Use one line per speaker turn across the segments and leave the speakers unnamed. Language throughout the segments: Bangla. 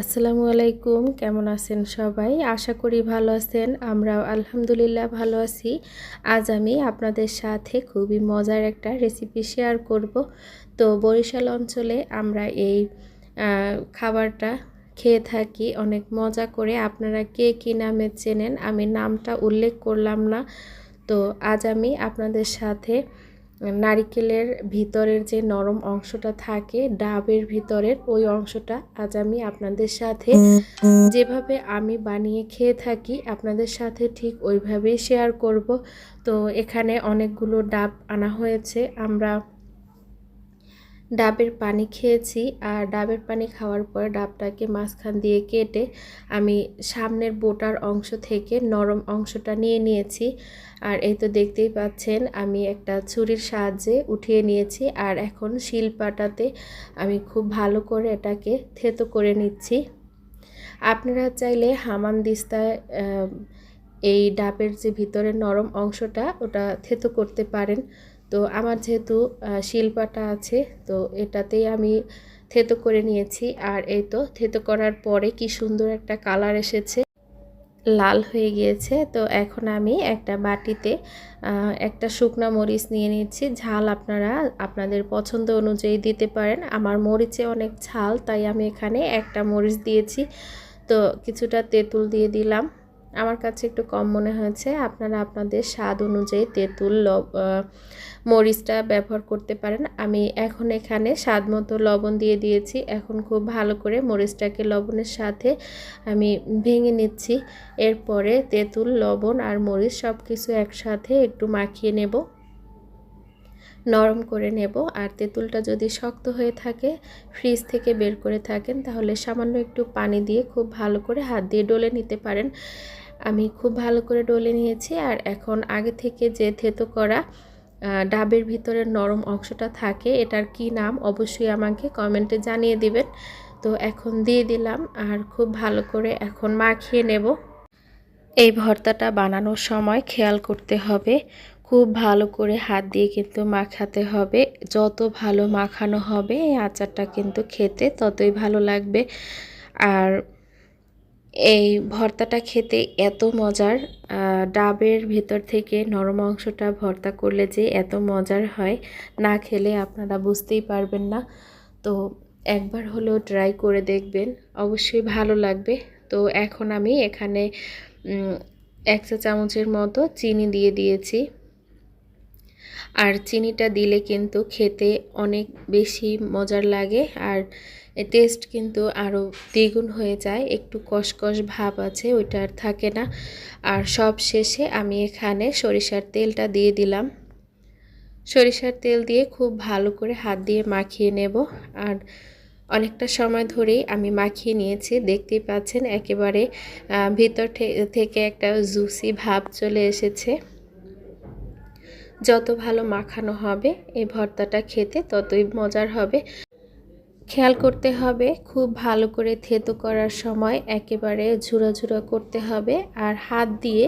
আসসালামু আলাইকুম, কেমন আছেন সবাই? আশা করি ভালো আছেন, আমরাও আলহামদুলিল্লাহ ভালো আছি। আজ আমি আপনাদের সাথে খুবই মজার একটা রেসিপি শেয়ার করব। তো বরিশাল অঞ্চলে আমরা এই খাবারটা খেয়ে থাকি, অনেক মজা করে। আপনারা কে কী নামে চেনেন? আমি নামটা উল্লেখ করলাম না। তো আজ আমি আপনাদের সাথে নারিকেলের ভিতরের যে নরম অংশটা থাকে, ডাবের ভিতরের ওই অংশটা আজ আমি আপনাদের সাথে যেভাবে আমি বানিয়ে খেয়ে থাকি আপনাদের সাথে ঠিক ওইভাবেই শেয়ার করব। তো এখানে অনেকগুলো ডাব আনা হয়েছে। আমরা ডাবের পানি খেয়েছি আর ডাবের পানি খাওয়ার পর ডাবটাকে মাঝখান দিয়ে কেটে আমি সামনের বোটার অংশ থেকে নরম অংশটা নিয়ে নিয়েছি। আর এই তো দেখতেই পাচ্ছেন, আমি একটা ছুরির সাহায্যে উঠিয়ে নিয়েছি আর এখন শিলপাটাতে আমি খুব ভালো করে এটাকে থেতো করে নিচ্ছি। আপনারা চাইলে হামান দিস্তায় এই ডাবের যে ভিতরের নরম অংশটা ওটা থেতো করতে পারেন। তো আমার যেহেতু শিল্পাটা আছে, তো এটাতেই আমি থেতো করে নিয়েছি। আর এই তো, থেতো করার পরে কি সুন্দর একটা কালার এসেছে। লাল হয়ে গিয়েছে। তো এখন আমি একটা বাটিতে একটা শুকনো মরিচ নিয়ে নিচ্ছি ঝাল আপনারা, আপনাদের পছন্দ অনুযায়ী দিতে পারেন। আমার মরিচে অনেক ঝাল, তাই আমি এখানে একটা মরিচ দিয়েছি। তো কিছুটা তেঁতুল দিয়ে দিলাম। আমার কাছে একটু কম মনে হয়েছে। আপনারা আপনাদের স্বাদ অনুযায়ী তেঁতুল মরিচটা ব্যবহার করতে পারেন। আমি এখন এখানে স্বাদ মতো লবণ দিয়ে দিয়েছি। এখন খুব ভালো করে মরিচটাকে লবণের সাথে আমি ভেঙে নিচ্ছি। এরপরে তেঁতুল, লবণ আর মরিচ সব কিছু একসাথে একটু মাখিয়ে নেব। নরম করে নেব। আর তেঁতুলটা যদি শক্ত হয়ে থাকে, ফ্রিজ থেকে বের করে থাকেন, তাহলে সামান্য একটু পানি দিয়ে খুব ভালো করে হাত দিয়ে ডলে নিতে পারেন। আমি খুব ভালো করে ডলে নিয়েছি আর এখন আগে থেকে যে থেতো করা ডাবের ভিতরের নরম অংশটা থাকে, এটার কি নাম অবশ্যই আমাকে কমেন্টে জানিয়ে দিবেন। তো এখন দিয়ে দিলাম আর খুব ভালো করে এখন মাখিয়ে নেব। এই ভর্তাটা বানানোর সময় খেয়াল করতে হবে, খুব ভালো করে হাত দিয়ে কিন্তু মাখাতে হবে। যত ভালো মাখানো হবে এই আচারটা কিন্তু খেতে ততই ভালো লাগবে। আর এই ভর্তাটা খেতে এত মজার ডাবের ভেতর থেকে নরম অংশটা ভর্তা করলে যে এত মজার হয়, না খেলে আপনারা বুঝতেই পারবেন না। তো একবার হলেও ট্রাই করে দেখবেন, অবশ্যই ভালো লাগবে। তো এখন আমি এখানে এক চা চামচের মতো চিনি দিয়ে দিয়েছি। আর চিনিটা দিলে কিন্তু খেতে অনেক বেশি মজার লাগে আর টেস্ট কিন্তু আরও দ্বিগুণ হয়ে যায়। একটু কষকষ ভাব আছে, ওইটা আর থাকে না। আর সব শেষে আমি এখানে সরিষার তেলটা দিয়ে দিলাম। সরিষার তেল দিয়ে খুব ভালো করে হাত দিয়ে মাখিয়ে নেব। আর অনেকটা সময় ধরেই আমি মাখিয়ে নিয়েছি, দেখতেই পাচ্ছেন একেবারে ভিতর থেকে একটা জুসি ভাব চলে এসেছে। যত ভালো মাখানো হবে, এই ভর্তাটা খেতে ততই মজার হবে। খেয়াল করতে হবে, খুব ভালো করে থেতো করার সময় একেবারে ঝুড়ো ঝুড়ো করতে হবে আর হাত দিয়ে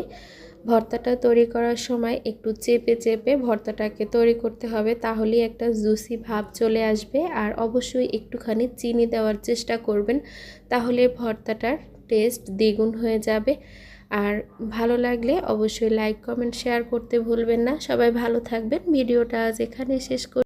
ভর্তাটা তৈরি করার সময় একটু চেপে চেপে ভর্তাটাকে তৈরি করতে হবে, তাহলেই একটা জুসি ভাব চলে আসবে আর অবশ্যই একটুখানি চিনি দেওয়ার চেষ্টা করবেন, তাহলে ভর্তাটার টেস্ট দ্বিগুণ হয়ে যাবে। আর ভালো লাগলে অবশ্যই লাইক কমেন্ট শেয়ার করতে ভুলবেন না। সবাই ভালো থাকবেন। ভিডিওটা আজ এখানে শেষ